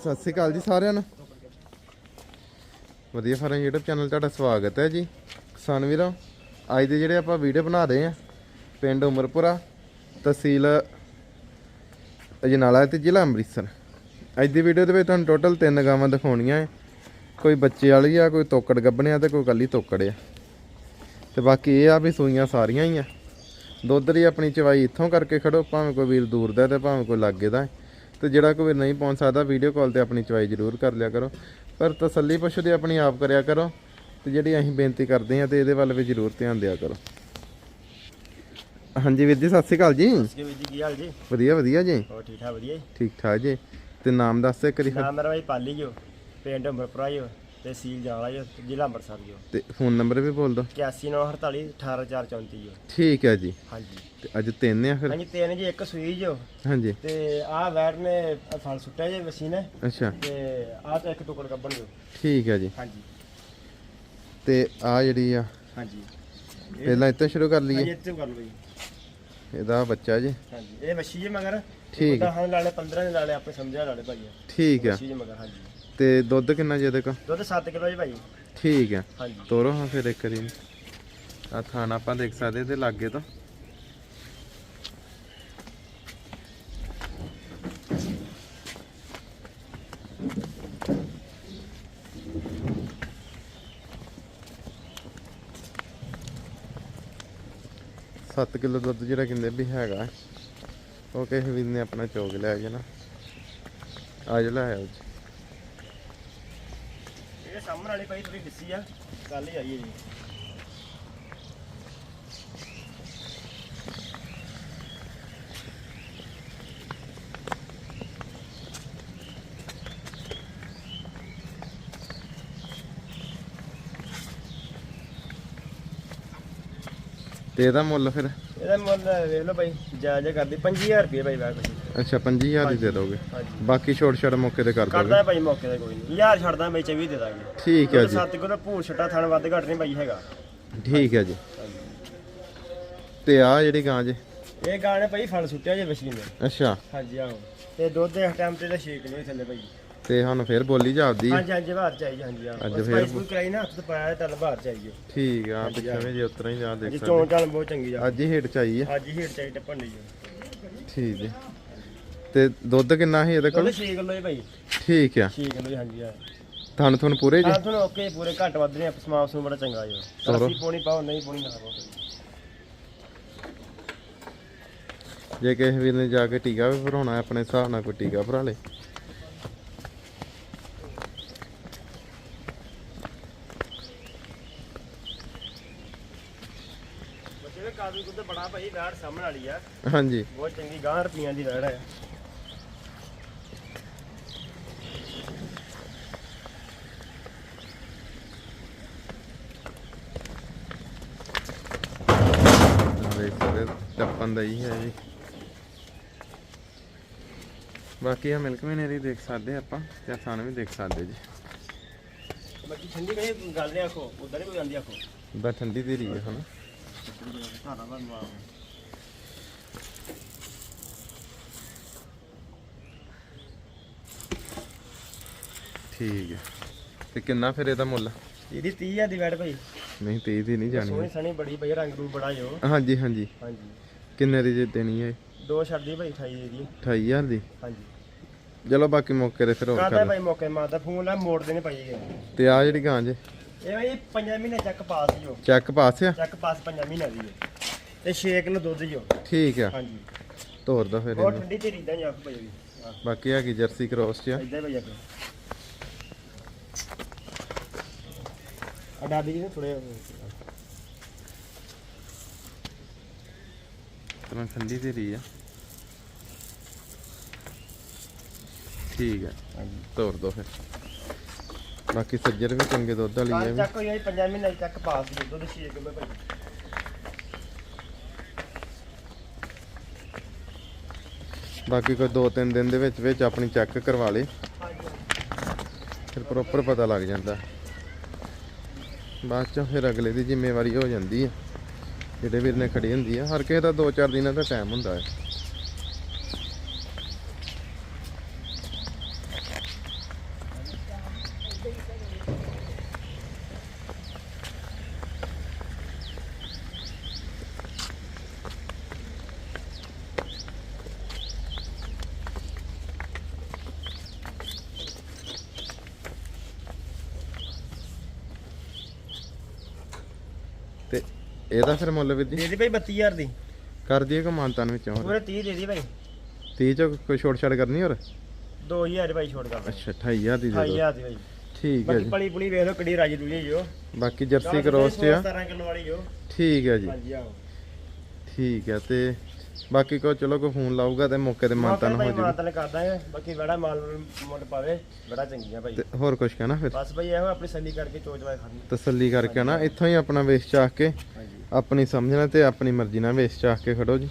ਸਤਿ ਸ਼੍ਰੀ ਅਕਾਲ ਜੀ ਸਾਰਿਆਂ ਨੂੰ। ਵਧੀਆ ਫਾਰਮ YouTube ਚੈਨਲ ਤੁਹਾਡਾ ਸਵਾਗਤ ਹੈ ਜੀ। ਕਿਸਾਨ ਵੀਰੋ, ਅੱਜ ਦੇ ਜਿਹੜੇ ਆਪਾਂ ਵੀਡੀਓ ਬਣਾ ਰਹੇ ਆ ਪਿੰਡ ਉਮਰਪੁਰਾ, ਤਹਿਸੀਲ ਅਜਨਾਲਾ ਤੇ ਜ਼ਿਲ੍ਹਾ ਅੰਮ੍ਰਿਤਸਰ। ਅੱਜ ਦੀ ਵੀਡੀਓ ਦੇ ਵਿੱਚ ਤੁਹਾਨੂੰ ਟੋਟਲ ਤਿੰਨ ਗਾਵਾਂ ਦਿਖਾਉਣੀਆਂ ਹੈ। ਕੋਈ ਬੱਚੇ ਵਾਲੀ ਆ, ਕੋਈ ਤੋਕੜ ਗੱਬਣਿਆ ਤੇ ਕੋਈ ਕੱਲੀ ਤੋਕੜ ਆ। ਤੇ ਬਾਕੀ ਇਹ ਆ ਵੀ ਸੂਈਆਂ ਸਾਰੀਆਂ ਹੀ ਆ। ਦੁੱਧ ਦੀ ਆਪਣੀ ਚਵਾਈ ਇੱਥੋਂ ਕਰਕੇ ਖੜੋ, ਭਾਵੇਂ ਕੋਈ ਵੀਰ ਦੂਰ ਦਾ ਤੇ ਭਾਵੇਂ ਕੋਈ ਲਾਗੇ ਦਾ ਹੈ। ਤੇ ਜਿਹੜਾ ਕੋਈ ਨਹੀਂ ਪਹੁੰਚ ਸਕਦਾ ਵੀਡੀਓ ਕਾਲ ਤੇ ਆਪਣੀ ਚਵਾਈ ਜ਼ਰੂਰ ਕਰ ਲਿਆ ਕਰੋ। ਪਰ ਤਸੱਲੀ ਪਸ਼ੂ ਦੀ ਆਪਣੀ ਆਪ ਕਰਿਆ ਕਰੋ ਤੇ ਜਿਹੜੀ ਅਸੀਂ ਬੇਨਤੀ ਕਰਦੇ ਹਾਂ ਤੇ ਇਹਦੇ ਵੱਲ ਵੀ ਜ਼ਰੂਰ ਧਿਆਨ ਦਿਆ ਕਰੋ। ਹਾਂਜੀ ਵੀਰ ਜੀ ਸਤਿ ਸ਼੍ਰੀ ਅਕਾਲ ਜੀ। ਜੀ ਵੀਰ ਜੀ ਕੀ ਹਾਲ ਜੀ? ਵਧੀਆ ਵਧੀਆ ਜੀ। ਹੋਰ ਠੀਕ ਠਾਕ ਵਧੀਆ ਜੀ? ਠੀਕ ਠਾਕ ਜੀ। ਤੇ ਨਾਮ ਦੱਸ ਇੱਕ ਵਾਰੀ ਨਾਮ ਮੇਰਾ ਭਾਈ ਪਾਲੀ ਜੋ ਪਿੰਡ ਅੰਬਰਪੁਰਾ ਜੋ। ਤਹਿਸੀਲ ਜਾਲਾ ਜੋ ਜ਼ਿਲ੍ਹਾ ਅੰਮ੍ਰਿਤਸਰ ਜੋ ਤੇ ਫੋਨ ਨੰਬਰ ਵੀ ਬੋਲ ਦਿਓ। 8194 18434 ਜੋ ਠੀਕ ਹੈ ਜੀ। ਹਾਂਜੀ। ਤੇ ਅੱਜ ਤਿੰਨ ਆ ਫਿਰ? ਹਾਂਜੀ ਤਿੰਨ ਜੀ ਇੱਕ ਸੂਈ ਜੋ ਹਾਂਜੀ। ਤੇ ਆਹ ਵੈਟ ਨੇ ਫਲ ਸੁੱਟਿਆ ਜੇ ਵਸੀ ਨੇ ਅੱਛਾ। ਤੇ ਆਹ ਤਾਂ ਇੱਕ ਟੁਕੜ ਕੱਢਣ ਜੋ ਠੀਕ ਹੈ ਜੀ। ਹਾਂਜੀ। ਤੇ ਆ ਜਿਹੜੀ ਆ ਹਾਂਜੀ। ਪਹਿਲਾਂ ਇੱਥੇ ਸ਼ੁਰੂ ਕਰ ਹਾਂਜੀ ਲਈਏ ਇੱਥੇ ਕਰ ਲਓ ਜੀ। ਇਹਦਾ ਬੱਚਾ ਜੀ। ਹਾਂਜੀ। ਇਹ ਜੇ ਮਗਰ। ਠੀਕ ਹੈ। ਹਾਂ ਲਾਲੇ 15 ਦੇ ਲਾਲੇ ਆਪੇ ਸਮਝਿਆ ਲਾਲੇ ਭਾਈ ਠੀਕ ਆ ਜੇ ਮਗਰ ਹਾਂਜੀ। ਤੇ ਦੁੱਧ ਕਿੰਨਾ ਜੇ ਇਹਦੇ ਕੋ ਦੁੱਧ 7 ਕਿਲੋ ਜੀ ਭਾਈ। ਠੀਕ ਆ ਹਾਂਜੀ। ਤੋਰੋ ਹਾਂ ਫਿਰ ਇੱਕ ਵਾਰੀ। ਆ ਥਾਣਾ ਆਪਾਂ ਦੇਖ ਸਕਦੇ ਤੇ ਲਾਗੇ ਤੋਂ। ਸੱਤ ਕਿਲੋ ਦੁੱਧ ਜਿਹੜਾ ਕਹਿੰਦੇ ਵੀ ਹੈਗਾ। ਉਹ ਕਿਸੇ ਵੀਰ ਨੇ ਆਪਣਾ ਚੋਗ ਲਿਆ ਜੀ ਨਾ। ਆ ਜਿਹੜਾ ਹੈ ਉਹ ਸਾਹਮਣੇ ਵਾਲੀ ਭਾਈ ਥੋੜੀ ਫਿੱਸੀ ਆ ਕੱਲ ਹੀ ਆਈ ਹੈ ਜੀ। ਤੇ ਇਹਦਾ ਮੁੱਲ ਫਿਰ। ਇਹਦਾ ਮੁੱਲ ਵੇਖ ਲਓ ਭਾਈ ਜਿਹਾ ਕਰਦੀ 25000 ਰੁਪਏ ਭਾਈ ਵਿੱਚ ਅੱਛਾ 25000 ਦੀ ਦੇ ਦੋਗੇ। ਹਾਂਜੀ। ਬਾਕੀ ਛੋਟ ਛੜ ਮੌਕੇ ਤੇ ਕਰ ਦੋਗੇ। ਕਰਦਾ ਭਾਈ ਮੌਕੇ ਤੇ ਕੋਈ ਨਹੀਂ। ਯਾਰ ਛੱਡਦਾ ਭਾਈ 24 ਦੇ ਦਾਂਗੇ। ਠੀਕ ਹੈ ਜੀ। ਸੱਤ ਕੋਲ ਭੂਰ ਛੱਟਾ ਥਣ ਵੱਧ ਘੱਟ ਨਹੀਂ ਭਾਈ ਹੈਗਾ। ਠੀਕ ਹੈ ਜੀ। ਤੇ ਆ ਜਿਹੜੀ ਗਾਂ ਜੇ? ਇਹ ਗਾਣੇ ਭਾਈ ਫਲ ਸੁੱਟਿਆ ਜੇ ਵਸ਼ੀ ਨੇ ਅੱਛਾ। ਹਾਂਜੀ ਆਹੋ। ਤੇ ਦੁੱਧ ਇਸ ਟਾਈਮ ਤੇ ਦਾ 6 ਕਿਲੋ ਹੀ ਥੱਲੇ ਭਾਈ। ਤੇ ਸਾਨੂੰ ਫਿਰ ਬੋਲੀ ਜਾਪਦੀ ਹਾਂਜੀ ਹਾਂਜੀ ਬਾਹਰ ਚਾਹੀਏ ਹਾਂਜੀ ਆਹ। ਅੱਜ ਅੱਜ ਫੇਰ- ਫੇਰ ਕਰਾਈ ਨਾ ਹੱਥ ਤੇ ਪਾਇਆ ਤਾਂ ਬਾਹਰ ਚਾਹੀਏ ਠੀਕ ਆ ਪਿੱਛੇ ਜੇ ਉਤਰਾ ਹੀ ਜਾ ਦੇਖ ਜੀ ਸਕਦੇ ਚੋਣ ਚਾਲ ਬਹੁਤ ਚੰਗੀ ਆ। ਅੱਜ ਹੀ ਹੇਠ ਹੈ ਅੱਜ ਹੀ ਹੀਟ ਚਾਹੀ ਟੱਪਣ ਲਈ ਠੀਕ ਹੈ ਤੇ ਦੁੱਧ ਕਿੰਨਾ ਸੀ ਇਹਦੇ ਕੋਲ? 6 ਕਿਲੋ ਹੀ ਭਾਈ। ਠੀਕ ਆ। 6 ਕਿਲੋ ਹਾਂਜੀ ਆ ਤੁਹਾਨੂੰ ਤੁਹਾਨੂੰ ਪੂਰੇ ਜੀ? ਹਾਂ ਤੁਹਾਨੂੰ ਓਕੇ ਪੂਰੇ ਘੱਟ ਵੱਧ ਨੇ ਸਮਾਨ ਸਮੂਨ ਬੜਾ ਚੰਗਾ ਜੋ। ਅਸੀਂ ਪੋਣੀ ਪਾਓ ਨਹੀਂ ਪੋਣੀ ਨਾ ਪਾਓ। ਜੇ ਕਿਸੇ ਵੀਰ ਨੇ ਜਾ ਕੇ ਟੀਕਾ ਵੀ ਭਰਾਉਣਾ ਆਪਣੇ ਹਿਸਾਬ ਨਾਲ ਕੋਈ ਟੀਕਾ ਭਰਾ ਲੇ। ਬੱਚੇ ਦੇ ਕਾਦੂ ਦੁੱਧ ਬੜਾ ਭਾਈ ਵੈੜ ਸਾਹਮਣੇ ਵਾਲੀ ਆ। ਹਾਂਜੀ। ਬਹੁਤ ਚੰਗੀ ਗਾਂ ਰੁਪਈਆਂ ਦੀ ਵੈੜ ਹੈ। ਦੇਖ ਸਕਦੇ ਟੱਪਣ ਦਾ ਹੀ ਹੈ ਜੀ। ਬਾਕੀ ਆ ਮਿਲਕ ਮਹੀਨੇ ਦੇਖ ਸਕਦੇ ਆਪਾਂ ਤੇ ਆਸਾਨ ਵੀ ਦੇਖ ਸਕਦੇ ਜੀ। ਬਾਕੀ ਠੰਡੀ ਕਹੇ ਗੱਲ ਨਹੀਂ ਆਖੋ ਉਦਾਂ ਨਹੀਂ ਕੋਈ ਆਂਦੀ ਆਖੋ। ਬਾ ਠੰਡੀ ਦੀ ਰਹੀ ਹੈ ਧਾਰਾ ਮਾਂ ਠੀਕ ਹੈ। ਤੇ ਕਿੰਨਾ ਫਿਰ ਇਹਦਾ ਮੁੱਲ? ਇਹਦੀ 30000 ਦੀ ਵੈੜ ਭਾਈ। ਨਹੀਂ 30 ਦੀ ਨਹੀਂ ਜਾਣੀ ਸੋਹਣੀ ਸਣੀ ਬੜੀ ਭਾਈ ਰੰਗ ਰੂਪ ਬੜਾ ਜੋ ਹਾਂਜੀ ਹਾਂਜੀ। ਹਾਂਜੀ। ਕਿੰਨੇ ਦੀ ਜੇ ਦੇਣੀ ਹੈ ਦੋ ਛੱਡਦੀ ਭਾਈ 28 ਦੀ 28000 ਦੀ? ਹਾਂਜੀ। ਚਲੋ ਬਾਕੀ ਮੌਕੇ ਤੇ ਫਿਰ ਹੋਰ ਕਾਹਦਾ ਕਰ ਭਾਈ ਮੌਕੇ? ਮਾਰਦਾ ਫੋਨ ਲਾ ਮੋੜਦੇ ਨੇ ਭਾਈ ਇਹ। ਤੇ ਆ ਜਿਹੜੀ ਗਾਂ ਜੇ? ਇਹ ਭਾਈ 5 ਮਹੀਨੇ ਚੱਕ ਪਾਸ ਜੋ ਚੈੱਕ ਪਾਸ ਆ? ਚੱਕ ਪਾਸ 5 ਮਹੀਨੇ ਦੀ ਹੈ ਤੇ 6 ਕਿਲੋ ਦੁੱਧ ਜੋ ਠੀਕ ਆ। ਹਾਂਜੀ। ਤੋਰ ਦਾ ਫਿਰ ਬਹੁਤ ਇਹਨੂੰ। ਠੰਡੀ ਤੇ ਰੀਦਾਂ ਜਾਂ ਭਾਈ ਬਾਕੀ ਹੈਗੀ ਜਰਸੀ ਕ੍ਰੋਸ ਚ ਆ। ਇਦਾਂ ਭਾਈ ਆਪੇ ਅਡਾਦੀ ਜੀ ਥੋੜੇ ਤਰ੍ਹਾਂ ਠੰਡੀ ਤੇ ਰਹੀ ਆ। ਠੀਕ ਹੈ ਤੋਰ ਦੋ ਫਿਰ। ਬਾਕੀ ਸੱਜਰ ਵੀ ਚੰਗੇ ਦੁੱਧ ਵਾਲੀ ਕੱਲ ਵੀ। ਚੱਕ ਹੋਈ 5 ਮਹੀਨੇ ਚੱਕ ਪਾਸ ਦੀ ਦੁੱਧ 6 ਕਿਲੋ ਭਾਈ। ਬਾਕੀ ਕੋਈ 2-3 ਦਿਨ ਦੇ ਵਿੱਚ ਵਿੱਚ ਆਪਣੀ ਚੈੱਕ ਕਰਵਾ ਲੇ ਫਿਰ ਪ੍ਰੋਪਰ ਪਤਾ ਲੱਗ ਜਾਂਦਾ। ਬਾਅਦ ਚ ਫਿਰ ਅਗਲੇ ਦੀ ਜ਼ਿੰਮੇਵਾਰੀ ਹੋ ਜਾਂਦੀ ਹੈ ਜਿਹੜੇ ਵੀਰ ਨੇ ਖੜੀ ਹੁੰਦੀ ਹੈ ਹਰ ਕਿਸੇ ਦਾ 2-4 ਦਿਨਾਂ ਦਾ ਟਾਈਮ ਹੁੰਦਾ ਹੈ ਇਹਦਾ ਫਿਰ ਮੁੱਲ ਜੀ ਦੇ ਦੇ ਭਾਈ 32000 ਦੀ। ਕਰ ਦਈਏ ਕੋ ਮਾਨਤਾਨ ਵਿੱਚੋਂ ਹੋਰ ਪੂਰੇ 30 ਦੇ ਦੀ ਭਾਈ 30 ਚ ਕੋਈ ਛੋਟ ਛਾੜ ਕਰਨੀ ਹੋਰ? 2000 ਭਾਈ ਛੋੜ ਕਰ ਅੱਛਾ 28000 ਦੀ ਦੇ ਦਿਓ 28000 ਦੀ ਭਾਈ ਠੀਕ ਹੈ ਬਾਕੀ ਜੀ। ਪਲੀ ਪੁਲੀ ਵੇਖ ਲਓ ਰਾਜੀ ਰੂਜੀ ਜੋ ਬਾਕੀ ਜਰਸੀ ਕ੍ਰੋਸ ਚ ਆ। 17 ਕਿਲੋ ਵਾਲੀ ਜੋ ਠੀਕ ਹੈ ਜੀ। ਹਾਂਜੀ ਆਓ। ਠੀਕ ਹੈ ਤੇ ਬਾਕੀ ਕੋ ਚਲੋ ਕੋਈ ਫੋਨ ਲਾਊਗਾ ਤੇ ਮੌਕੇ ਤੇ ਮਾਨਤਾਨ ਹੋ ਜੂ ਮਾਨਤਨ ਕਰਦਾ ਹੈ। ਬਾਕੀ ਬੜਾ ਮਾਲ ਮੁੱਲ ਪਾਵੇ ਬੜਾ ਚੰਗੀਆਂ ਭਾਈ ਤੇ ਹੋਰ ਕੁਝ ਕਹਿਣਾ ਫਿਰ? ਬਸ ਭਾਈ ਇਹੋ ਆਪਣੀ ਸੰਦੀ ਕਰਕੇ ਚੋਜਵਾ ਖਾਣੀ ਤਸੱਲੀ ਕਰਕੇ ਨਾ ਇੱਥੋਂ ਹੀ ਆਪਣਾ ਵੇਚ ਚਾਹ ਕੇ ਹਾਂਜੀ। ਆਪਣੀ ਸਮਝਣਾ ਤੇ ਆਪਣੀ ਮਰਜ਼ੀ ਨਾਲ ਵੇਚ ਚਾਹ ਕੇ ਖੜੋ ਜੀ।